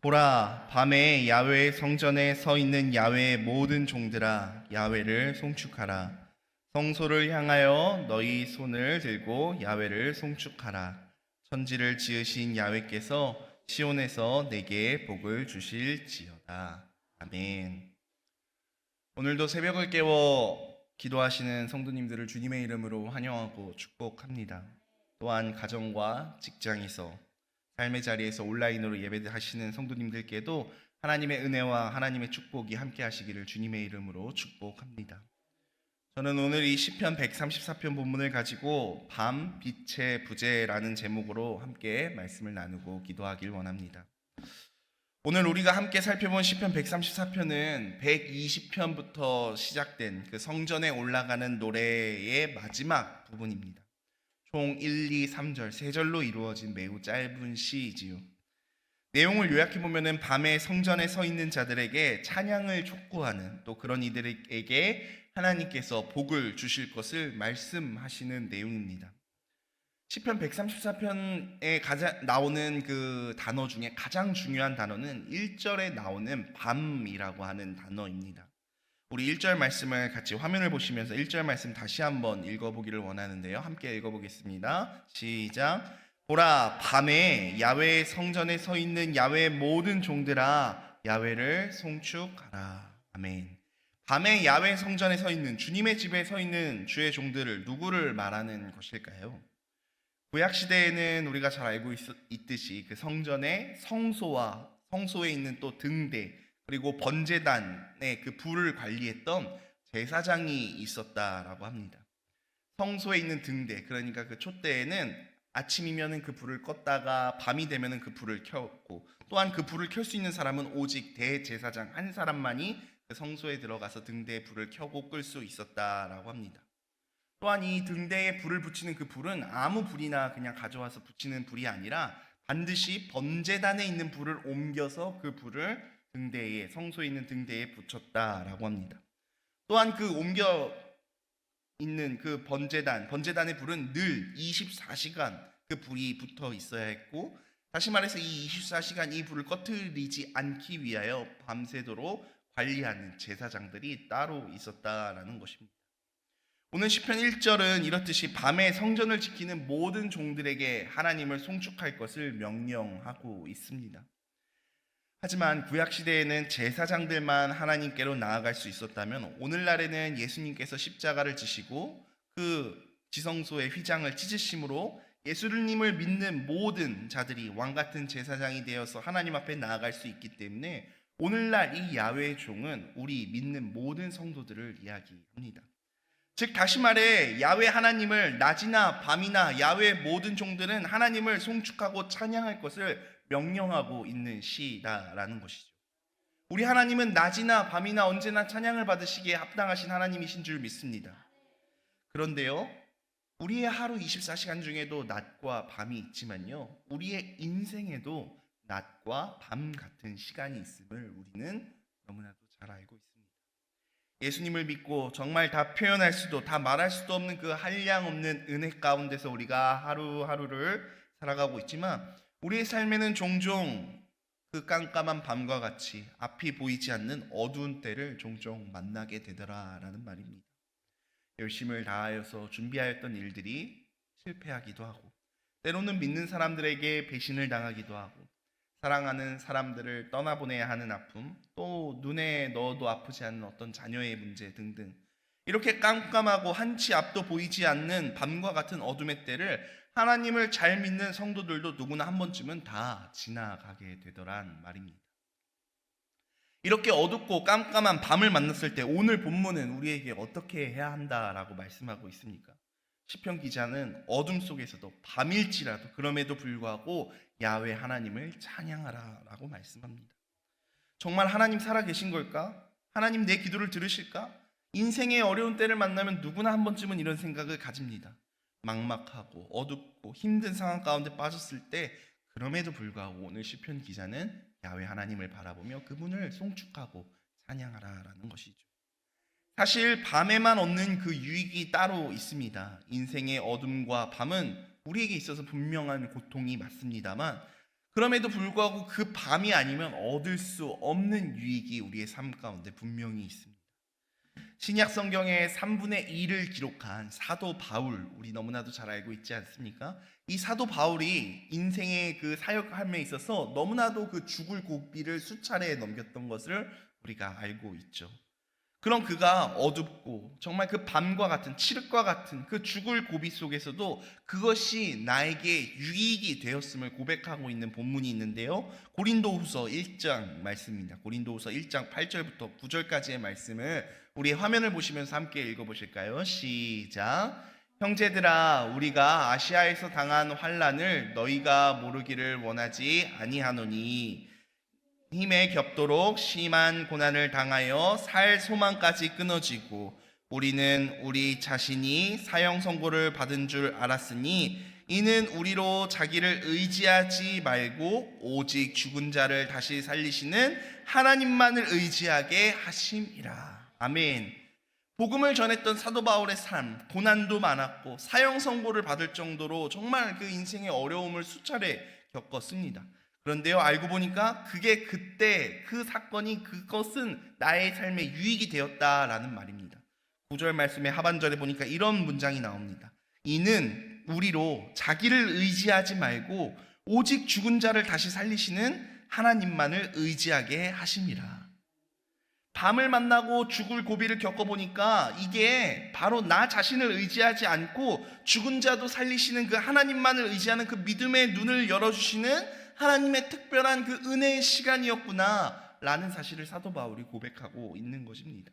보라 밤에 야외 성전에 서 있는 야외의 모든 종들아 야외를 송축하라. 성소를 향하여 너희 손을 들고 야외를 송축하라. 천지를 지으신 야외께서 시온에서 내게 복을 주실지어다. 아멘. 오늘도 새벽을 깨워 기도하시는 성도님들을 주님의 이름으로 환영하고 축복합니다. 또한 가정과 직장에서 삶의 자리에서 온라인으로 예배하시는 성도님들께도 하나님의 은혜와 하나님의 축복이 함께 하시기를 주님의 이름으로 축복합니다. 저는 오늘 이 시편 134편 본문을 가지고 밤 빛의 부재라는 제목으로 함께 말씀을 나누고 기도하길 원합니다. 오늘 우리가 함께 살펴본 시편 134편은 120편부터 시작된 그 성전에 올라가는 노래의 마지막 부분입니다. 총 1, 2, 3절, 세 절로 이루어진 매우 짧은 시이지요. 내용을 요약해 보면은 밤에 성전에 서 있는 자들에게 찬양을 촉구하는 또 그런 이들에게 하나님께서 복을 주실 것을 말씀하시는 내용입니다. 시편 134편에 가장 나오는 그 단어 중에 가장 중요한 단어는 1절에 나오는 밤이라고 하는 단어입니다. 우리 1절 말씀을 같이 화면을 보시면서 1절 말씀 다시 한번 읽어보기를 원하는데요. 함께 읽어보겠습니다. 시작. 보라, 밤에 야외 성전에 서 있는 야외 모든 종들아, 야외를 송축하라. 아멘. 밤에 야외 성전에 서 있는 주님의 집에 서 있는 주의 종들을 누구를 말하는 것일까요? 구약 시대에는 우리가 잘 알고 있, 있듯이 그 성전의 성소와 성소에 있는 또 등대 그리고 번제단의 그 불을 관리했던 제사장이 있었다라고 합니다. 성소에 있는 등대, 그러니까 그 촛대에는 아침이면은 그 불을 껐다가 밤이 되면은 그 불을 켰고 또한 그 불을 켤 수 있는 사람은 오직 대제사장 한 사람만이 그 성소에 들어가서 등대에 불을 켜고 끌 수 있었다라고 합니다. 또한 이 등대에 불을 붙이는 그 불은 아무 불이나 그냥 가져와서 붙이는 불이 아니라 반드시 번제단에 있는 불을 옮겨서 그 불을 등대에 성소에 있는 등대에 붙였다라고 합니다. 또한 그 옮겨 있는 그 번제단, 번제단의 불은 늘 24시간 그 불이 붙어 있어야 했고 다시 말해서 이 24시간 이 불을 꺼트리지 않기 위하여 밤새도록 관리하는 제사장들이 따로 있었다라는 것입니다. 오늘 시편 1절은 이렇듯이 밤에 성전을 지키는 모든 종들에게 하나님을 송축할 것을 명령하고 있습니다. 하지만 구약 시대에는 제사장들만 하나님께로 나아갈 수 있었다면 오늘날에는 예수님께서 십자가를 지시고 그 지성소의 휘장을 찢으심으로 예수님을 믿는 모든 자들이 왕 같은 제사장이 되어서 하나님 앞에 나아갈 수 있기 때문에 오늘날 이 야외의 종은 우리 믿는 모든 성도들을 이야기합니다. 즉 다시 말해 야외 하나님을 낮이나 밤이나 야외 모든 종들은 하나님을 송축하고 찬양할 것을 명령하고 있는 시다라는 것이죠. 우리 하나님은 낮이나 밤이나 언제나 찬양을 받으시기에 합당하신 하나님이신 줄 믿습니다. 그런데요, 우리의 하루 24시간 중에도 낮과 밤이 있지만요, 우리의 인생에도 낮과 밤 같은 시간이 있음을 우리는 너무나도 잘 알고 있습니다. 예수님을 믿고 정말 다 표현할 수도 다 말할 수도 없는 그 한량 없는 은혜 가운데서 우리가 하루하루를 살아가고 있지만 우리의 삶에는 종종 그 깜깜한 밤과 같이 앞이 보이지 않는 어두운 때를 종종 만나게 되더라라는 말입니다. 열심을 다하여서 준비하였던 일들이 실패하기도 하고 때로는 믿는 사람들에게 배신을 당하기도 하고 사랑하는 사람들을 떠나보내야 하는 아픔, 또 눈에 넣어도 아프지 않는 어떤 자녀의 문제 등등. 이렇게 깜깜하고 한치 앞도 보이지 않는 밤과 같은 어둠의 때를 하나님을 잘 믿는 성도들도 누구나 한 번쯤은 다 지나가게 되더란 말입니다. 이렇게 어둡고 깜깜한 밤을 만났을 때 오늘 본문은 우리에게 어떻게 해야 한다라고 말씀하고 있습니까? 시편 기자는 어둠 속에서도 밤일지라도 그럼에도 불구하고 야외 하나님을 찬양하라라고 말씀합니다. 정말 하나님 살아 계신 걸까? 하나님 내 기도를 들으실까? 인생의 어려운 때를 만나면 누구나 한 번쯤은 이런 생각을 가집니다. 막막하고 어둡고 힘든 상황 가운데 빠졌을 때 그럼에도 불구하고 오늘 시편 기자는 야외 하나님을 바라보며 그분을 송축하고 찬양하라라는 것이죠. 사실 밤에만 얻는 그 유익이 따로 있습니다. 인생의 어둠과 밤은 우리에게 있어서 분명한 고통이 맞습니다만 그럼에도 불구하고 그 밤이 아니면 얻을 수 없는 유익이 우리의 삶 가운데 분명히 있습니다. 신약 성경의 3분의 1을 기록한 사도 바울, 우리 너무나도 잘 알고 있지 않습니까? 이 사도 바울이 인생의 그 사역함에 있어서 너무나도 그 죽을 고비를 수차례 넘겼던 것을 우리가 알고 있죠. 그럼 그가 어둡고 정말 그 밤과 같은 칠흑과 같은 그 죽을 고비 속에서도 그것이 나에게 유익이 되었음을 고백하고 있는 본문이 있는데요. 고린도후서 1장 말씀입니다. 고린도후서 1장 8절부터 9절까지의 말씀을 우리 화면을 보시면서 함께 읽어 보실까요? 시작. 형제들아 우리가 아시아에서 당한 환란을 너희가 모르기를 원하지 아니하노니 힘에 겹도록 심한 고난을 당하여 살 소망까지 끊어지고 우리는 우리 자신이 사형 선고를 받은 줄 알았으니 이는 우리로 자기를 의지하지 말고 오직 죽은 자를 다시 살리시는 하나님만을 의지하게 하심이라. 아멘. 복음을 전했던 사도 바울의 삶, 고난도 많았고 사형 선고를 받을 정도로 정말 그 인생의 어려움을 수차례 겪었습니다. 그런데요, 알고 보니까 그게 그때 그 사건이 그것은 나의 삶에 유익이 되었다라는 말입니다. 9절 말씀의 하반절에 보니까 이런 문장이 나옵니다. 이는 우리로 자기를 의지하지 말고 오직 죽은 자를 다시 살리시는 하나님만을 의지하게 하심이라. 밤을 만나고 죽을 고비를 겪어보니까 이게 바로 나 자신을 의지하지 않고 죽은 자도 살리시는 그 하나님만을 의지하는 그 믿음의 눈을 열어주시는 하나님의 특별한 그 은혜의 시간이었구나 라는 사실을 사도 바울이 고백하고 있는 것입니다.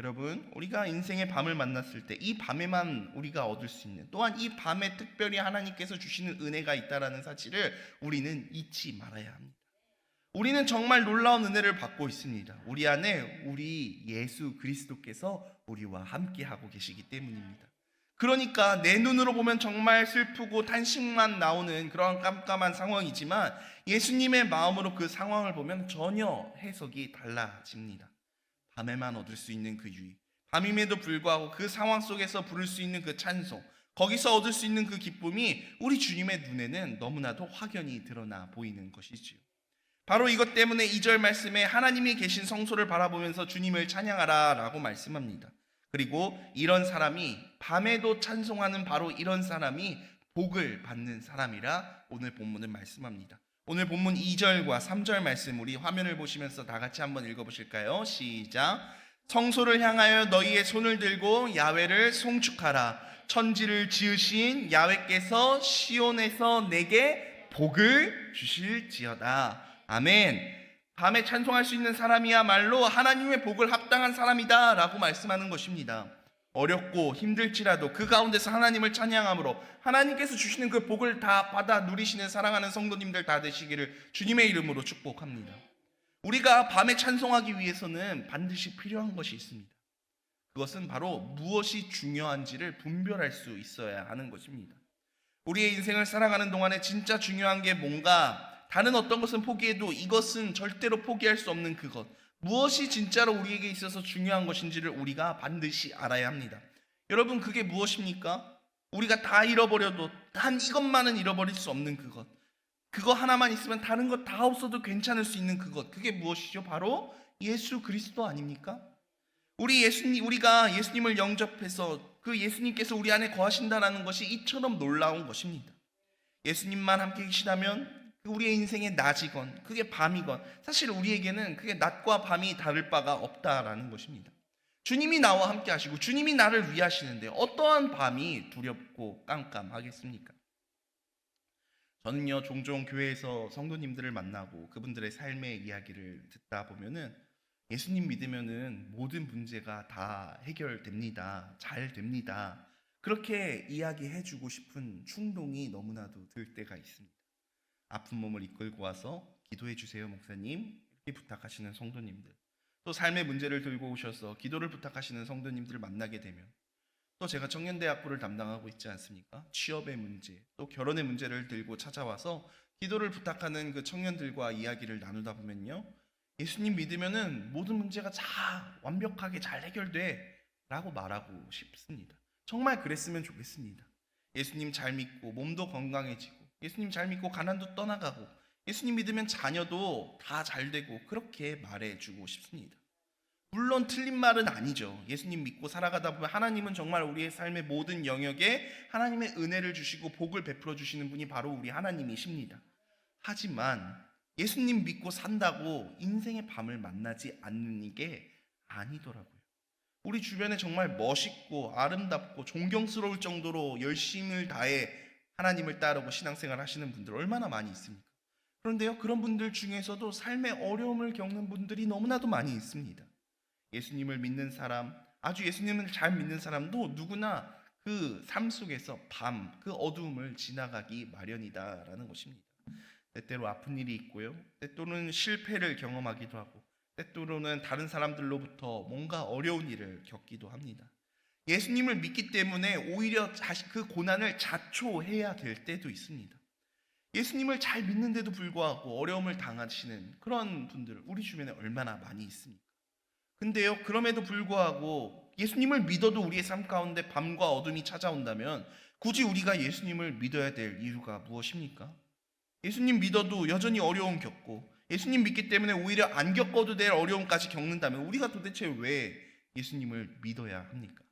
여러분, 우리가 인생의 밤을 만났을 때 이 밤에만 우리가 얻을 수 있는 또한 이 밤에 특별히 하나님께서 주시는 은혜가 있다라는 사실을 우리는 잊지 말아야 합니다. 우리는 정말 놀라운 은혜를 받고 있습니다. 우리 안에 우리 예수 그리스도께서 우리와 함께 하고 계시기 때문입니다. 그러니까 내 눈으로 보면 정말 슬프고 탄식만 나오는 그런 깜깜한 상황이지만 예수님의 마음으로 그 상황을 보면 전혀 해석이 달라집니다. 밤에만 얻을 수 있는 그 유익, 밤임에도 불구하고 그 상황 속에서 부를 수 있는 그 찬송, 거기서 얻을 수 있는 그 기쁨이 우리 주님의 눈에는 너무나도 확연히 드러나 보이는 것이지요. 바로 이것 때문에 2절 말씀에 하나님이 계신 성소를 바라보면서 주님을 찬양하라 라고 말씀합니다. 그리고 이런 사람이 밤에도 찬송하는 바로 이런 사람이 복을 받는 사람이라 오늘 본문을 말씀합니다. 오늘 본문 2절과 3절 말씀 우리 화면을 보시면서 다 같이 한번 읽어 보실까요? 시작. 성소를 향하여 너희의 손을 들고 야외를 송축하라. 천지를 지으신 야외께서 시온에서 내게 복을 주실지어다. 아멘. 밤에 찬송할 수 있는 사람이야말로 하나님의 복을 합당한 사람이다 라고 말씀하는 것입니다. 어렵고 힘들지라도 그 가운데서 하나님을 찬양함으로 하나님께서 주시는 그 복을 다 받아 누리시는 사랑하는 성도님들 다 되시기를 주님의 이름으로 축복합니다. 우리가 밤에 찬송하기 위해서는 반드시 필요한 것이 있습니다. 그것은 바로 무엇이 중요한지를 분별할 수 있어야 하는 것입니다. 우리의 인생을 살아가는 동안에 진짜 중요한 게 뭔가 다른 어떤 것은 포기해도 이것은 절대로 포기할 수 없는 그것. 무엇이 진짜로 우리에게 있어서 중요한 것인지를 우리가 반드시 알아야 합니다. 여러분, 그게 무엇입니까? 우리가 다 잃어버려도 단 이것만은 잃어버릴 수 없는 그것. 그거 하나만 있으면 다른 것 다 없어도 괜찮을 수 있는 그것. 그게 무엇이죠? 바로 예수 그리스도 아닙니까? 우리 예수님, 우리가 예수님을 영접해서 그 예수님께서 우리 안에 거하신다라는 것이 이처럼 놀라운 것입니다. 예수님만 함께 계시다면 우리의 인생의 낮이건 그게 밤이건 사실 우리에게는 그게 낮과 밤이 다를 바가 없다라는 것입니다. 주님이 나와 함께 하시고 주님이 나를 위하시는데 어떠한 밤이 두렵고 깜깜하겠습니까? 저는요 종종 교회에서 성도님들을 만나고 그분들의 삶의 이야기를 듣다 보면은 예수님 믿으면은 모든 문제가 다 해결됩니다. 잘 됩니다. 그렇게 이야기해 주고 싶은 충동이 너무나도 들 때가 있습니다. 아픈 몸을 이끌고 와서 기도해 주세요, 목사님. 이렇게 부탁하시는 성도님들. 또 삶의 문제를 들고 오셔서 기도를 부탁하시는 성도님들을 만나게 되면 또 제가 청년대 학부를 담당하고 있지 않습니까? 취업의 문제, 또 결혼의 문제를 들고 찾아와서 기도를 부탁하는 그 청년들과 이야기를 나누다 보면요. 예수님 믿으면은 모든 문제가 다 완벽하게 잘 해결돼 라고 말하고 싶습니다. 정말 그랬으면 좋겠습니다. 예수님 잘 믿고 몸도 건강해지고 예수님 잘 믿고 가난도 떠나가고 예수님 믿으면 자녀도 다 잘 되고 그렇게 말해주고 싶습니다. 물론 틀린 말은 아니죠. 예수님 믿고 살아가다 보면 하나님은 정말 우리의 삶의 모든 영역에 하나님의 은혜를 주시고 복을 베풀어 주시는 분이 바로 우리 하나님이십니다. 하지만 예수님 믿고 산다고 인생의 밤을 만나지 않는 이게 아니더라고요. 우리 주변에 정말 멋있고 아름답고 존경스러울 정도로 열심을 다해 하나님을 따르고 신앙생활 하시는 분들 얼마나 많이 있습니까? 그런데요, 그런 분들 중에서도 삶의 어려움을 겪는 분들이 너무나도 많이 있습니다. 예수님을 믿는 사람, 아주 예수님을 잘 믿는 사람도 누구나 그 삶 속에서 밤, 그 어두움을 지나가기 마련이다라는 것입니다. 때때로 아픈 일이 있고요. 때때로는 실패를 경험하기도 하고, 때때로는 다른 사람들로부터 뭔가 어려운 일을 겪기도 합니다. 예수님을 믿기 때문에 오히려 그 고난을 자초해야 될 때도 있습니다. 예수님을 잘 믿는데도 불구하고 어려움을 당하시는 그런 분들 우리 주변에 얼마나 많이 있습니까? 근데요, 그럼에도 불구하고 예수님을 믿어도 우리의 삶 가운데 밤과 어둠이 찾아온다면 굳이 우리가 예수님을 믿어야 될 이유가 무엇입니까? 예수님 믿어도 여전히 어려움 겪고 예수님 믿기 때문에 오히려 안 겪어도 될 어려움까지 겪는다면 우리가 도대체 왜 예수님을 믿어야 합니까?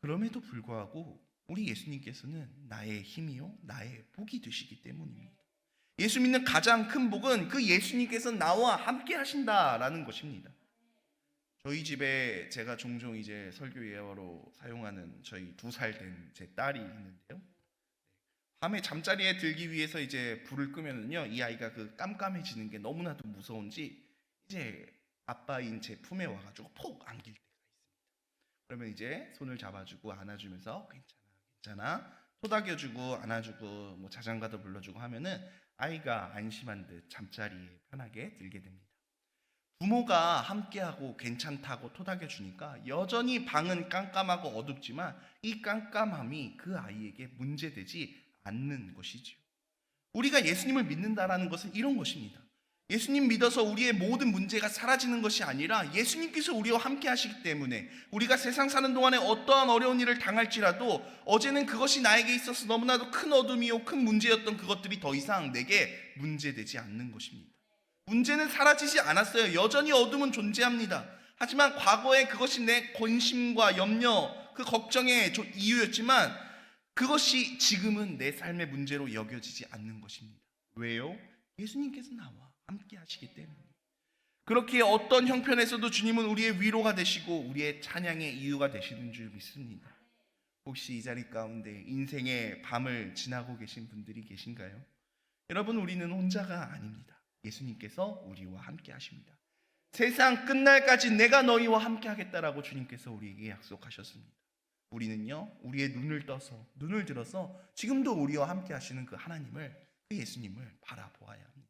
그럼에도 불구하고 우리 예수님께서는 나의 힘이요, 나의 복이 되시기 때문입니다. 예수 믿는 가장 큰 복은 그 예수님께서 나와 함께 하신다라는 것입니다. 저희 집에 제가 종종 이제 설교 예화로 사용하는 저희 두 살 된 제 딸이 있는데요. 밤에 잠자리에 들기 위해서 이제 불을 끄면은요, 이 아이가 그 깜깜해지는 게 너무나도 무서운지 이제 아빠인 제 품에 와가지고 폭 안길 있습니다. 그러면 이제 손을 잡아주고 안아주면서 괜찮아, 괜찮아, 토닥여주고 안아주고 뭐 자장가도 불러주고 하면은 아이가 안심한 듯 잠자리에 편하게 들게 됩니다. 부모가 함께하고 괜찮다고 토닥여 주니까 여전히 방은 깜깜하고 어둡지만 이 깜깜함이 그 아이에게 문제되지 않는 것이지요. 우리가 예수님을 믿는다라는 것은 이런 것입니다. 예수님 믿어서 우리의 모든 문제가 사라지는 것이 아니라 예수님께서 우리와 함께 하시기 때문에 우리가 세상 사는 동안에 어떠한 어려운 일을 당할지라도 어제는 그것이 나에게 있어서 너무나도 큰 어둠이요 큰 문제였던 그것들이 더 이상 내게 문제되지 않는 것입니다. 문제는 사라지지 않았어요. 여전히 어둠은 존재합니다. 하지만 과거에 그것이 내 권심과 염려, 그 걱정의 조- 이유였지만 그것이 지금은 내 삶의 문제로 여겨지지 않는 것입니다. 왜요? 예수님께서 나와 함께 하시기 때문에. 그렇게 어떤 형편에서도 주님은 우리의 위로가 되시고 우리의 찬양의 이유가 되시는 줄 믿습니다. 혹시 이 자리 가운데 인생의 밤을 지나고 계신 분들이 계신가요? 여러분, 우리는 혼자가 아닙니다. 예수님께서 우리와 함께 하십니다. 세상 끝날까지 내가 너희와 함께 하겠다라고 주님께서 우리에게 약속하셨습니다. 우리는요, 우리의 눈을 떠서, 눈을 들어서 지금도 우리와 함께 하시는 그 하나님을, 그 예수님을 바라보아야 합니다.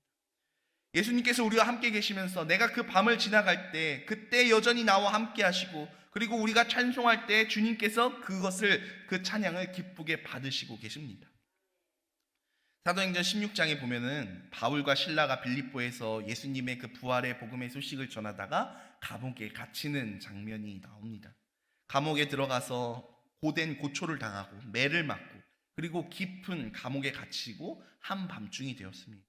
예수님께서 우리와 함께 계시면서 내가 그 밤을 지나갈 때, 그때 여전히 나와 함께 하시고, 그리고 우리가 찬송할 때 주님께서 그것을, 그 찬양을 기쁘게 받으시고 계십니다. 사도행전 16장에 보면은 바울과 신라가 빌립보에서 예수님의 그 부활의 복음의 소식을 전하다가 감옥에 갇히는 장면이 나옵니다. 감옥에 들어가서 고된 고초를 당하고 매를 맞고 그리고 깊은 감옥에 갇히고 한밤중이 되었습니다.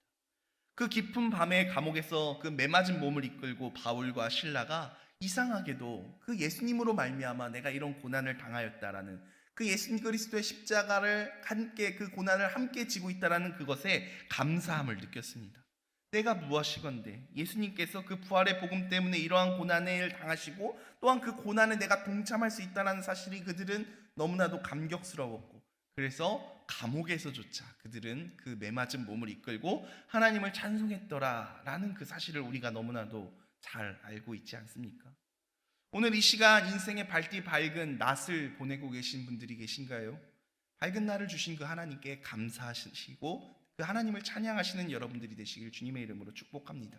그 깊은 밤에 감옥에서 그 매맞은 몸을 이끌고 바울과 신라가 이상하게도 그 예수님으로 말미암아 내가 이런 고난을 당하였다라는 그 예수 그리스도의 십자가를 함께 그 고난을 함께 지고 있다라는 그것에 감사함을 느꼈습니다. 내가 무엇이건데 예수님께서 그 부활의 복음 때문에 이러한 고난을 당하시고 또한 그 고난에 내가 동참할 수 있다는 사실이 그들은 너무나도 감격스러웠고 그래서 감옥에서조차 그들은 그 매맞은 몸을 이끌고 하나님을 찬송했더라라는 그 사실을 우리가 너무나도 잘 알고 있지 않습니까? 오늘 이 시간 인생의 밝디 밝은 낯을 보내고 계신 분들이 계신가요? 밝은 날을 주신 그 하나님께 감사하시고 그 하나님을 찬양하시는 여러분들이 되시길 주님의 이름으로 축복합니다.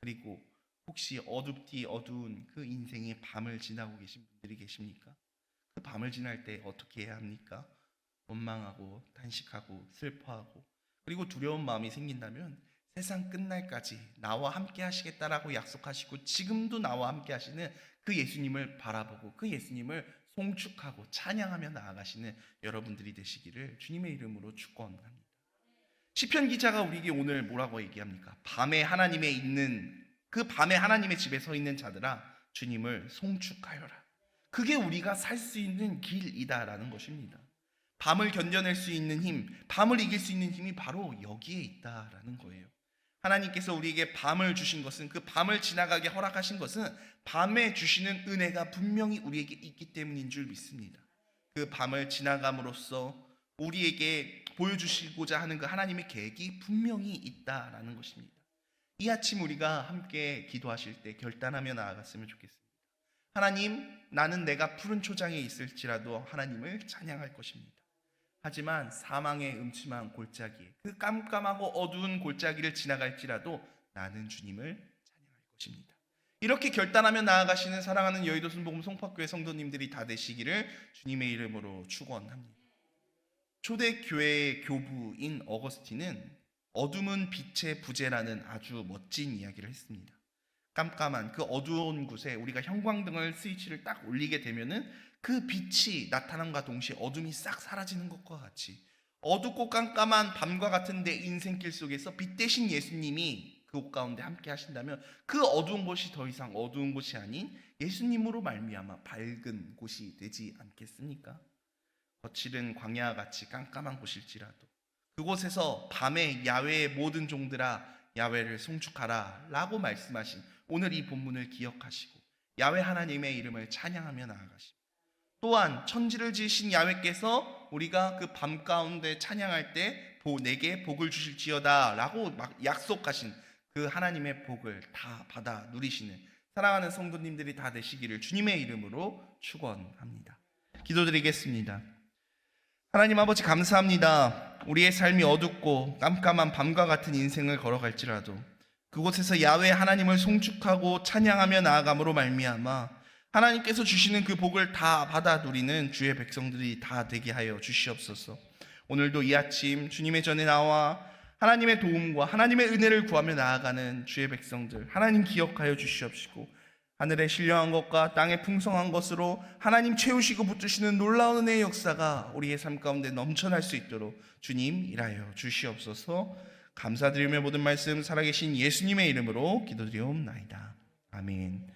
그리고 혹시 어둡디 어두운 그 인생의 밤을 지나고 계신 분들이 계십니까? 그 밤을 지날 때 어떻게 해야 합니까? 원망하고 단식하고 슬퍼하고 그리고 두려운 마음이 생긴다면 세상 끝날까지 나와 함께 하시겠다라고 약속하시고 지금도 나와 함께 하시는 그 예수님을 바라보고 그 예수님을 송축하고 찬양하며 나아가시는 여러분들이 되시기를 주님의 이름으로 축원합니다. 시편 기자가 우리에게 오늘 뭐라고 얘기합니까? 밤에 하나님의 있는 그 밤에 하나님의 집에 서 있는 자들아 주님을 송축하여라. 그게 우리가 살 수 있는 길이다라는 것입니다. 밤을 견뎌낼 수 있는 힘, 밤을 이길 수 있는 힘이 바로 여기에 있다라는 거예요. 하나님께서 우리에게 밤을 주신 것은 그 밤을 지나가게 허락하신 것은 밤에 주시는 은혜가 분명히 우리에게 있기 때문인 줄 믿습니다. 그 밤을 지나감으로써 우리에게 보여주시고자 하는 그 하나님의 계획이 분명히 있다라는 것입니다. 이 아침 우리가 함께 기도하실 때 결단하며 나아갔으면 좋겠습니다. 하나님, 나는 내가 푸른 초장에 있을지라도 하나님을 찬양할 것입니다. 하지만 사망의 음침한 골짜기, 그 깜깜하고 어두운 골짜기를 지나갈지라도 나는 주님을 찬양할 것입니다. 이렇게 결단하며 나아가시는 사랑하는 여의도 순복음 송파교회 성도님들이 다 되시기를 주님의 이름으로 축원합니다. 초대 교회의 교부인 어거스틴은 어둠은 빛의 부재라는 아주 멋진 이야기를 했습니다. 깜깜한 그 어두운 곳에 우리가 형광등을 스위치를 딱 올리게 되면은 그 빛이 나타남과 동시에 어둠이 싹 사라지는 것과 같이 어둡고 깜깜한 밤과 같은 내 인생길 속에서 빛 대신 예수님이 그 옷 가운데 함께 하신다면 그 어두운 곳이 더 이상 어두운 곳이 아닌 예수님으로 말미암아 밝은 곳이 되지 않겠습니까? 거칠은 광야와 같이 깜깜한 곳일지라도 그곳에서 밤에 야외의 모든 종들아 야외를 송축하라 라고 말씀하신 오늘 이 본문을 기억하시고 야외 하나님의 이름을 찬양하며 나아가시고 또한 천지를 지으신 야외께서 우리가 그 밤 가운데 찬양할 때 보, 내게 복을 주실지어다 라고 막 약속하신 그 하나님의 복을 다 받아 누리시는 사랑하는 성도님들이 다 되시기를 주님의 이름으로 축원합니다. 기도드리겠습니다. 하나님 아버지 감사합니다. 우리의 삶이 어둡고 깜깜한 밤과 같은 인생을 걸어갈지라도 그곳에서 야외 하나님을 송축하고 찬양하며 나아감으로 말미암아 하나님께서 주시는 그 복을 다 받아 누리는 주의 백성들이 다 되게 하여 주시옵소서. 오늘도 이 아침 주님의 전에 나와 하나님의 도움과 하나님의 은혜를 구하며 나아가는 주의 백성들 하나님 기억하여 주시옵시고 하늘의 신령한 것과 땅의 풍성한 것으로 하나님 채우시고 붙드시는 놀라운 은혜의 역사가 우리의 삶 가운데 넘쳐날 수 있도록 주님 일하여 주시옵소서 감사드리며 모든 말씀 살아계신 예수님의 이름으로 기도드리옵나이다. 아멘.